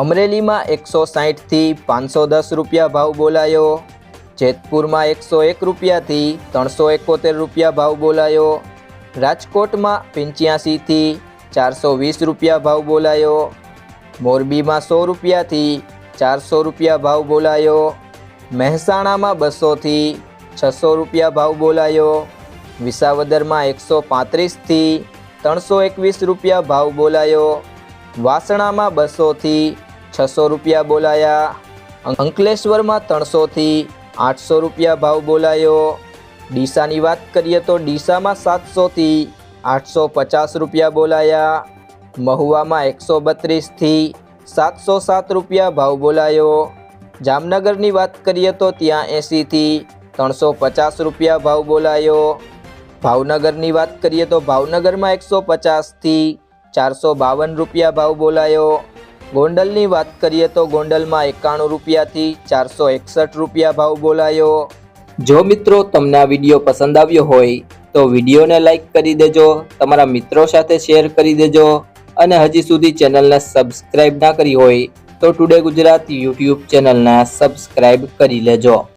અમરેલીમાં એકસો સાહીઠથી પાંચસો દસ રૂપિયા ભાવ બોલાયો. જેતપુરમાં એકસો એક રૂપિયાથી ત્રણસો એકોતેર રૂપિયા ભાવ બોલાયો. રાજકોટમાં પંચ્યાસીથી ચારસો વીસ રૂપિયા ભાવ બોલાયો. મોરબીમાં સો રૂપિયાથી ચારસો રૂપિયા ભાવ બોલાયો. મહેસાણામાં બસોથી છસો રૂપિયા ભાવ બોલાયો. વિસાવદરમાં એકસો પાંત્રીસથી ત્રણસો એકવીસ રૂપિયા ભાવ બોલાયો. વાસણામાં બસોથી છસો રૂપિયા બોલાયા. અંકલેશ્વરમાં ત્રણસોથી આઠસો રૂપિયા ભાવ બોલાયો. ડીસાની વાત કરીએ તો ડીસામાં સાતસોથી આઠસો પચાસ રૂપિયા બોલાયા. મહુવામાં એકસો બત્રીસથી સાતસો સાત રૂપિયા ભાવ બોલાયો. જામનગરની વાત કરીએ તો ત્યાં એંસીથી ત્રણસો પચાસ રૂપિયા ભાવ બોલાયો. ભાવનગરની વાત કરીએ તો ભાવનગરમાં એકસો પચાસથી ચારસો બાવન રૂપિયા ભાવ બોલાયો. ગોંડલની વાત કરીએ તો ગોંડલમાં એકાણું રૂપિયાથી ચારસો એકસઠ રૂપિયા ભાવ બોલાયો. જો મિત્રો તમને આ વીડિયો પસંદ આવ્યો હોય, તો વિડીયોને લાઇક કરી દેજો, તમારા મિત્રો સાથે શેર કરી દેજો, અને હજી સુધી ચેનલને સબસ્ક્રાઇબ ના કરી હોય, તો ટુડે ગુજરાત યુટ્યુબ ચેનલને સબસ્ક્રાઇબ કરી લેજો.